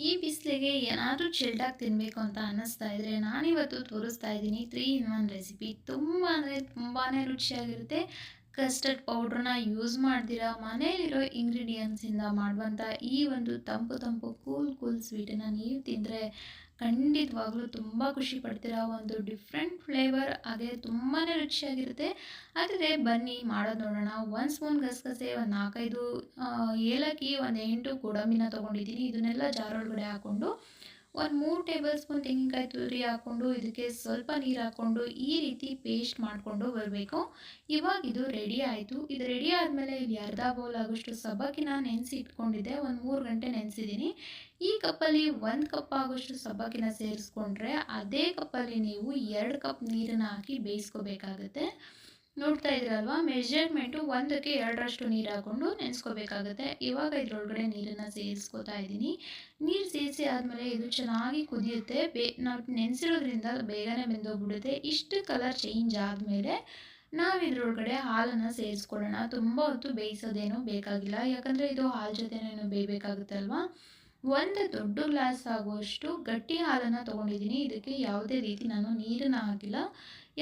ಈ ಬಿಸಿಲಿಗೆ ಏನಾದರೂ ಚಿಲ್ಡಾಗಿ ತಿನ್ನಬೇಕು ಅಂತ ಅನ್ನಿಸ್ತಾ ಇದ್ದರೆ ನಾನಿವತ್ತು ತೋರಿಸ್ತಾ ಇದ್ದೀನಿ ತ್ರೀ ಇನ್ ಒನ್ ರೆಸಿಪಿ ತುಂಬ ಅಂದರೆ ತುಂಬಾ ರುಚಿಯಾಗಿರುತ್ತೆ. ಕಸ್ಟರ್ಡ್ ಪೌಡ್ರನ್ನ ಯೂಸ್ ಮಾಡ್ದಿರಾ, ಮನೇಲಿರೋ ಇಂಗ್ರೀಡಿಯೆಂಟ್ಸಿಂದ ಮಾಡುವಂಥ ಈ ಒಂದು ತಂಪು ತಂಪು ಕೂಲ್ ಕೂಲ್ ಸ್ವೀಟನ್ನು ನೀವು ತಿಂದರೆ ಖಂಡಿತವಾಗ್ಲೂ ತುಂಬ ಖುಷಿ ಪಡ್ತೀರಾ? ಒಂದು ಡಿಫ್ರೆಂಟ್ ಫ್ಲೇವರ್ ಹಾಗೆ ತುಂಬಾ ರುಚಿಯಾಗಿರುತ್ತೆ. ಆದರೆ ಬನ್ನಿ, ಮಾಡೋದು ನೋಡೋಣ. ಒಂದು ಸ್ಪೂನ್ ಗಸಗಸೆ, ಒಂದು ನಾಲ್ಕೈದು ಏಲಕ್ಕಿ, ಒಂದು ಎಂಟು ಗೋಡಂಬಿನ ತೊಗೊಂಡಿದ್ದೀನಿ. ಇದನ್ನೆಲ್ಲ ಜಾರೊಳಗಡೆ ಹಾಕ್ಕೊಂಡು ಒಂದು ಮೂರು ಟೇಬಲ್ ಸ್ಪೂನ್ ತೆಂಗಿನಕಾಯಿ ತುರಿ ಹಾಕ್ಕೊಂಡು ಇದಕ್ಕೆ ಸ್ವಲ್ಪ ನೀರು ಹಾಕ್ಕೊಂಡು ಈ ರೀತಿ ಪೇಸ್ಟ್ ಮಾಡಿಕೊಂಡು ಬರಬೇಕು. ಇವಾಗ ಇದು ರೆಡಿ ಆಯಿತು. ಇದು ರೆಡಿ ಆದಮೇಲೆ ಇಲ್ಲಿ ಅರ್ಧ ಬೌಲ್ ಆಗೋಷ್ಟು ಸಬ್ಬಕ್ಕಿನ ನೆನೆಸಿ ಇಟ್ಕೊಂಡಿದ್ದೆ ಒಂದು ಮೂರು ಗಂಟೆ ನೆನೆಸಿದ್ದೀನಿ. ಈ ಕಪ್ಪಲ್ಲಿ ಒಂದು ಕಪ್ ಆಗೋಷ್ಟು ಸಬ್ಬಕ್ಕಿನ ಸೇರಿಸ್ಕೊಂಡ್ರೆ ಅದೇ ಕಪ್ಪಲ್ಲಿ ನೀವು ಎರಡು ಕಪ್ ನೀರನ್ನು ಹಾಕಿ ಬೇಯಿಸ್ಕೋಬೇಕಾಗತ್ತೆ. ನೋಡ್ತಾ ಇದ್ರಲ್ವಾ? ಮೆಜರ್ಮೆಂಟು ಒಂದಕ್ಕೆ ಎರಡರಷ್ಟು ನೀರು ಹಾಕ್ಕೊಂಡು ನೆನೆಸ್ಕೋಬೇಕಾಗುತ್ತೆ. ಇವಾಗ ಇದ್ರೊಳಗಡೆ ನೀರನ್ನು ಸೇರಿಸ್ಕೋತಾ ಇದ್ದೀನಿ. ನೀರು ಸೇರಿಸಿ ಆದಮೇಲೆ ಇದು ಚೆನ್ನಾಗಿ ಕುದಿಯುತ್ತೆ. ಬೇ ನಾವು ನೆನೆಸಿರೋದ್ರಿಂದ ಬೇಗನೆ ಬೆಂದೋಗ್ಬಿಡುತ್ತೆ. ಇಷ್ಟು ಕಲರ್ ಚೇಂಜ್ ಆದಮೇಲೆ ನಾವು ಇದ್ರೊಳಗಡೆ ಹಾಲನ್ನು ಸೇರಿಸ್ಕೊಳ್ಳೋಣ. ತುಂಬ ಹೊತ್ತು ಬೇಯಿಸೋದೇನು ಬೇಕಾಗಿಲ್ಲ. ಯಾಕಂದರೆ ಇದು ಹಾಲು ಜೊತೆನೇನು ಬೇಯಬೇಕಾಗುತ್ತೆ ಅಲ್ವಾ? ಒಂದು ದೊಡ್ಡ ಗ್ಲಾಸ್ ಆಗುವಷ್ಟು ಗಟ್ಟಿ ಹಾಲನ್ನು ತೊಗೊಂಡಿದ್ದೀನಿ. ಇದಕ್ಕೆ ಯಾವುದೇ ರೀತಿ ನಾನು ನೀರನ್ನು ಹಾಕಿಲ್ಲ.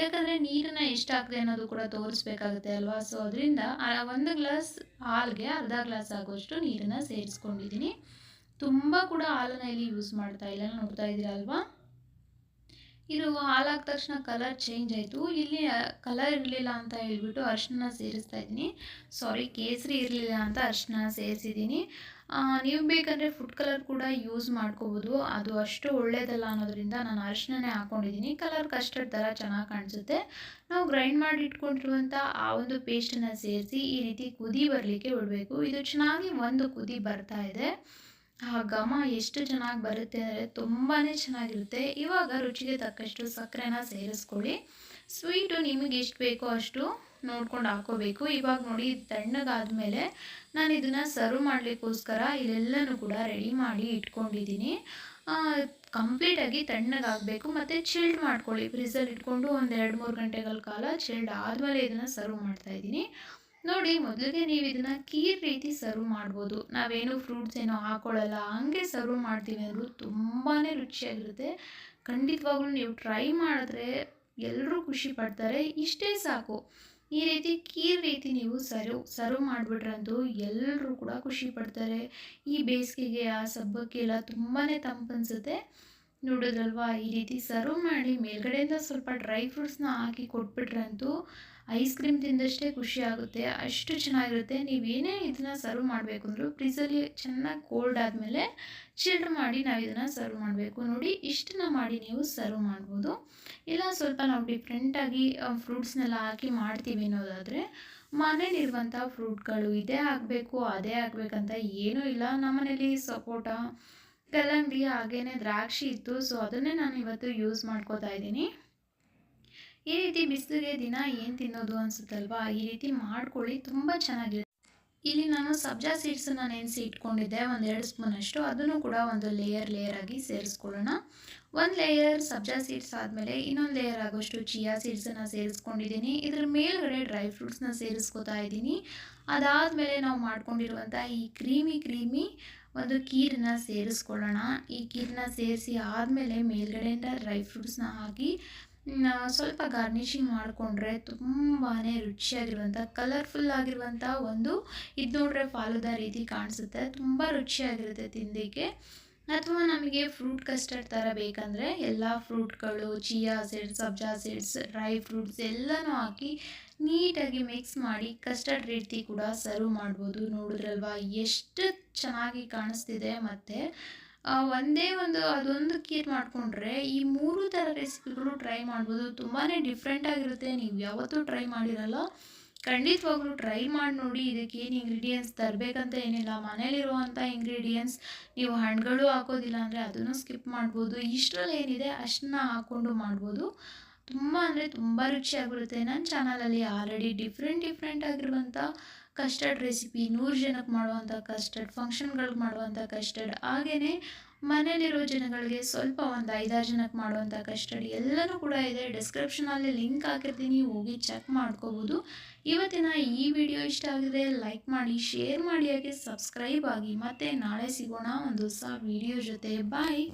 ಯಾಕಂದರೆ ನೀರನ್ನ ಎಷ್ಟಾಗ್ತದೆ ಅನ್ನೋದು ಕೂಡ ತೋರಿಸ್ಬೇಕಾಗುತ್ತೆ ಅಲ್ವಾ? ಸೊ ಅದರಿಂದ ಒಂದು ಗ್ಲಾಸ್ ಹಾಲ್ಗೆ ಅರ್ಧ ಗ್ಲಾಸ್ ಆಗುವಷ್ಟು ನೀರನ್ನು ಸೇರಿಸ್ಕೊಂಡಿದ್ದೀನಿ. ತುಂಬ ಕೂಡ ಹಾಲನ್ನು ಇಲ್ಲಿ ಯೂಸ್ ಮಾಡ್ತಾ ಇಲ್ಲ. ನೋಡ್ತಾ ಇದ್ದೀರಾ ಅಲ್ವಾ? ಇದು ಹಾಲಾದ ತಕ್ಷಣ ಕಲರ್ ಚೇಂಜ್ ಆಯಿತು. ಇಲ್ಲಿ ಕಲರ್ ಇರಲಿಲ್ಲ ಅಂತ ಹೇಳ್ಬಿಟ್ಟು ಅರ್ಶನ ಸೇರಿಸ್ತಾ ಇದ್ದೀನಿ. ಸಾರಿ ಕೇಸರಿ ಇರಲಿಲ್ಲ ಅಂತ ಅರ್ಶನ ಸೇರಿಸಿದ್ದೀನಿ. ನೀವು ಬೇಕಂದರೆ ಫುಡ್ ಕಲರ್ ಕೂಡ ಯೂಸ್ ಮಾಡ್ಕೋಬೋದು. ಅದು ಅಷ್ಟು ಒಳ್ಳೆಯದಲ್ಲ ಅನ್ನೋದ್ರಿಂದ ನಾನು ಅರಿಶಿಣನೇ ಹಾಕ್ಕೊಂಡಿದ್ದೀನಿ ಕಲರ್ ಕಸ್ಟರ್ಡ್ ಥರ ಚೆನ್ನಾಗಿ ಕಾಣಿಸುತ್ತೆ. ನಾವು ಗ್ರೈಂಡ್ ಮಾಡಿ ಇಟ್ಕೊಂಡಿರುವಂಥ ಆ ಒಂದು ಪೇಸ್ಟನ್ನು ಸೇರಿಸಿ ಈ ರೀತಿ ಕುದಿ ಬರಲಿಕ್ಕೆ ಬಿಡಬೇಕು. ಇದು ಚೆನ್ನಾಗಿ ಒಂದು ಕುದಿ ಬರ್ತಾ ಇದೆ. ಆ ಘಮ ಎಷ್ಟು ಚೆನ್ನಾಗಿ ಬರುತ್ತೆ ಅಂದರೆ ತುಂಬಾ ಚೆನ್ನಾಗಿರುತ್ತೆ. ಇವಾಗ ರುಚಿಗೆ ತಕ್ಕಷ್ಟು ಸಕ್ಕರೆನ ಸೇರಿಸ್ಕೊಳ್ಳಿ. ಸ್ವೀಟು ನಿಮಗೆ ಎಷ್ಟು ಬೇಕೋ ಅಷ್ಟು ನೋಡ್ಕೊಂಡು ಹಾಕೋಬೇಕು. ಇವಾಗ ನೋಡಿ ತಣ್ಣಗಾದ್ಮೇಲೆ ನಾನು ಇದನ್ನು ಸರ್ವ್ ಮಾಡಲಿಕ್ಕೋಸ್ಕರ ಇಲ್ಲೆಲ್ಲನೂ ಕೂಡ ರೆಡಿ ಮಾಡಿ ಇಟ್ಕೊಂಡಿದ್ದೀನಿ ಕಂಪ್ಲೀಟಾಗಿ ತಣ್ಣಗಾಗಬೇಕು. ಮತ್ತು ಚಿಲ್ಡ್ ಮಾಡ್ಕೊಳ್ಳಿ. ಫ್ರಿಜ್ಜಲ್ಲಿ ಇಟ್ಕೊಂಡು ಒಂದು ಎರಡು ಮೂರು ಗಂಟೆಗಳ ಕಾಲ ಚಿಲ್ಡ್ ಆದಮೇಲೆ ಇದನ್ನು ಸರ್ವ್ ಮಾಡ್ತಾಯಿದ್ದೀನಿ ನೋಡಿ, ಮೊದಲಿಗೆ ನೀವು ಇದನ್ನು ಕೀರ್ ರೀತಿ ಸರ್ವ್ ಮಾಡ್ಬೋದು. ನಾವೇನು ಫ್ರೂಟ್ಸ್ ಏನೋ ಹಾಕೊಳ್ಳಲ್ಲ. ಹಂಗೆ ಸರ್ವ್ ಮಾಡ್ತೀವಿ ಅಂದರೂ ತುಂಬಾ ರುಚಿಯಾಗಿರುತ್ತೆ. ಖಂಡಿತವಾಗ್ಲೂ ನೀವು ಟ್ರೈ ಮಾಡಿದ್ರೆ ಎಲ್ಲರೂ ಖುಷಿ ಪಡ್ತಾರೆ. ಇಷ್ಟೇ ಸಾಕು. ಈ ರೀತಿ ಕೀರ್ ರೀತಿ ನೀವು ಸರ್ವ್ ಸರ್ವ್ ಮಾಡಿಬಿಟ್ರಂತೂ ಎಲ್ಲರೂ ಕೂಡ ಖುಷಿ ಪಡ್ತಾರೆ. ಈ ಬೇಸಿಗೆಗೆ ಆ ಸಬ್ಬಕ್ಕೆಲ್ಲ ತುಂಬಾ ತಂಪನ್ಸುತ್ತೆ. ನೋಡಿದ್ರಲ್ವಾ? ಈ ರೀತಿ ಸರ್ವ್ ಮಾಡಿ ಮೇಲ್ಗಡೆಯಿಂದ ಸ್ವಲ್ಪ ಡ್ರೈ ಫ್ರೂಟ್ಸ್ನ ಹಾಕಿ ಕೊಟ್ಬಿಟ್ರಂತೂ ಐಸ್ ಕ್ರೀಮ್ ತಿಂದಷ್ಟೇ ಖುಷಿ ಆಗುತ್ತೆ. ಅಷ್ಟು ಚೆನ್ನಾಗಿರುತ್ತೆ. ನೀವೇನೇ ಇದನ್ನು ಸರ್ವ್ ಮಾಡಬೇಕು ಅಂದರೂ ಫ್ರಿಜ್ಜಲ್ಲಿ ಚೆನ್ನಾಗಿ ಕೋಲ್ಡ್ ಆದಮೇಲೆ ಚಿಲ್ಡ್ ಮಾಡಿ ನಾವು ಇದನ್ನು ಸರ್ವ್ ಮಾಡಬೇಕು. ನೋಡಿ, ಇಷ್ಟನ್ನ ಮಾಡಿ ನೀವು ಸರ್ವ್ ಮಾಡ್ಬೋದು. ಇಲ್ಲ, ಸ್ವಲ್ಪ ನಾವು ಡಿಫ್ರೆಂಟಾಗಿ ಫ್ರೂಟ್ಸ್ನೆಲ್ಲ ಹಾಕಿ ಮಾಡ್ತೀವಿ ಅನ್ನೋದಾದರೆ ಮನೇಲಿರುವಂಥ ಫ್ರೂಟ್ಗಳು ಇದೇ ಆಗಬೇಕು, ಅದೇ ಆಗಬೇಕಂತ ಏನೂ ಇಲ್ಲ. ನಮ್ಮನೇಲಿ ಸಪೋಟ ಕಲ್ಲಂಗಡಿ ಹಾಗೇನೆ ದ್ರಾಕ್ಷಿ ಇತ್ತು ಸೊ ಅದನ್ನೇ ನಾನು ಇವತ್ತು ಯೂಸ್ ಮಾಡ್ಕೋತಾ ಇದ್ದೀನಿ. ಈ ರೀತಿ ಬಿಸಿಲಿಗೆ ದಿನ ಏನು ತಿನ್ನೋದು ಅನಿಸುತ್ತಲ್ವಾ? ಈ ರೀತಿ ಮಾಡ್ಕೊಳ್ಳಿ, ತುಂಬ ಚೆನ್ನಾಗಿರುತ್ತೆ. ಇಲ್ಲಿ ನಾನು ಸಬ್ಜಾ ಸೀಡ್ಸನ್ನು ನೆನೆಸಿ ಇಟ್ಕೊಂಡಿದ್ದೆ ಒಂದು ಎರಡು ಸ್ಪೂನಷ್ಟು ಅದನ್ನು ಕೂಡ ಒಂದು ಲೇಯರ್ ಲೇಯರ್ ಆಗಿ ಸೇರಿಸ್ಕೊಳ್ಳೋಣ. ಒಂದು ಲೇಯರ್ ಸಬ್ಜಾ ಸೀಡ್ಸ್ ಆದಮೇಲೆ ಇನ್ನೊಂದು ಲೇಯರ್ ಆಗೋಷ್ಟು ಚಿಯಾ ಸೀಡ್ಸನ್ನು ಸೇರಿಸ್ಕೊಂಡಿದ್ದೀನಿ. ಇದ್ರ ಮೇಲ್ಗಡೆ ಡ್ರೈ ಫ್ರೂಟ್ಸ್ನ ಸೇರಿಸ್ಕೊತಾ ಇದ್ದೀನಿ. ಅದಾದಮೇಲೆ ನಾವು ಮಾಡ್ಕೊಂಡಿರುವಂಥ ಈ ಕ್ರೀಮಿ ಕ್ರೀಮಿ ಒಂದು ಕೀರನ್ನ ಸೇರಿಸ್ಕೊಳ್ಳೋಣ. ಈ ಕೀರನ್ನ ಸೇರಿಸಿ ಆದಮೇಲೆ ಮೇಲ್ಗಡೆಯಿಂದ ಡ್ರೈ ಫ್ರೂಟ್ಸ್ನ ಹಾಕಿ ಸ್ವಲ್ಪ ಗಾರ್ನಿಷಿಂಗ್ ಮಾಡಿಕೊಂಡ್ರೆ ತುಂಬಾ ರುಚಿಯಾಗಿರುವಂಥ ಕಲರ್ಫುಲ್ ಆಗಿರುವಂಥ ಒಂದು ಇದು ನೋಡ್ರೆ ಫಾಲುದ ರೀತಿ ಕಾಣಿಸುತ್ತೆ. ತುಂಬ ರುಚಿಯಾಗಿರುತ್ತೆ ತಿಂದಿಕ್ಕೆ. ಅಥವಾ ನಮಗೆ ಫ್ರೂಟ್ ಕಸ್ಟರ್ಡ್ ಥರ ಬೇಕಂದರೆ ಎಲ್ಲ ಫ್ರೂಟ್ಗಳು chia seeds sabja seeds dry fruits ಎಲ್ಲನೂ ಹಾಕಿ ನೀಟಾಗಿ ಮಿಕ್ಸ್ ಮಾಡಿ ಕಸ್ಟರ್ಡ್ ರೀತಿ ಕೂಡ ಸರ್ವ್ ಮಾಡ್ಬೋದು. ನೋಡಿದ್ರಲ್ವಾ? ಎಷ್ಟು ಚೆನ್ನಾಗಿ ಕಾಣಿಸ್ತಿದೆ ಮತ್ತು ಒಂದೇ ಒಂದು ಅದೊಂದು ಕೀರ್ ಮಾಡಿಕೊಂಡ್ರೆ ಈ ಮೂರು ಥರ ರೆಸಿಪಿಗಳು ಟ್ರೈ ಮಾಡ್ಬೋದು. ತುಂಬಾ ಡಿಫ್ರೆಂಟಾಗಿರುತ್ತೆ ನೀವು ಯಾವತ್ತೂ ಟ್ರೈ ಮಾಡಿರಲ್ಲ. ಖಂಡಿತವಾಗ್ಲೂ ಟ್ರೈ ಮಾಡಿ ನೋಡಿ, ಇದಕ್ಕೆ ಏನು ಇಂಗ್ರೀಡಿಯೆಂಟ್ಸ್ ತರಬೇಕಂತ ಏನಿಲ್ಲ. ಮನೇಲಿರುವಂಥ ಇಂಗ್ರೀಡಿಯೆಂಟ್ಸ್ ನೀವು ಹಣ್ಣುಗಳು ಹಾಕೋದಿಲ್ಲ ಅಂದರೆ ಅದನ್ನು ಸ್ಕಿಪ್ ಮಾಡ್ಬೋದು. ಇಷ್ಟರಲ್ಲಿ ಏನಿದೆ ಅಷ್ಟನ್ನ ಹಾಕ್ಕೊಂಡು ಮಾಡ್ಬೋದು. ತುಂಬ ಅಂದರೆ ತುಂಬ ರುಚಿಯಾಗಿರುತ್ತೆ ನನ್ನ ಚಾನಲಲ್ಲಿ ಆಲ್ರೆಡಿ ಡಿಫ್ರೆಂಟ್ ಡಿಫ್ರೆಂಟ್ ಆಗಿರುವಂಥ ಕಸ್ಟರ್ಡ್ ರೆಸಿಪಿ ನೂರು ಜನಕ್ಕೆ ಮಾಡುವಂಥ ಕಸ್ಟರ್ಡ್ ಫಂಕ್ಷನ್ಗಳಿಗೆ ಮಾಡುವಂಥ ಕಸ್ಟರ್ಡ್ ಹಾಗೆಯೇ ಮನೇಲಿರೋ ಜನಗಳಿಗೆ ಸ್ವಲ್ಪ ಒಂದು ಐದಾರು ಜನಕ್ಕೆ ಮಾಡುವಂಥ ಕಸ್ಟರ್ಡ್ ಎಲ್ಲನೂ ಕೂಡ ಇದೆ. ಡಿಸ್ಕ್ರಿಪ್ಷನಲ್ಲಿ ಲಿಂಕ್ ಹಾಕಿರ್ತೀನಿ, ಹೋಗಿ ಚೆಕ್ ಮಾಡ್ಕೋಬೋದು. ಇವತ್ತಿನ ಈ ವಿಡಿಯೋ ಇಷ್ಟ ಆಗಿದೆ ಲೈಕ್ ಮಾಡಿ ಶೇರ್ ಮಾಡಿ, ಹಾಗೆ ಸಬ್ಸ್ಕ್ರೈಬ್ ಆಗಿ ಮತ್ತೆ ನಾಳೆ ಸಿಗೋಣ ಒಂದು ಹೊಸ ವಿಡಿಯೋ ಜೊತೆ. ಬಾಯ್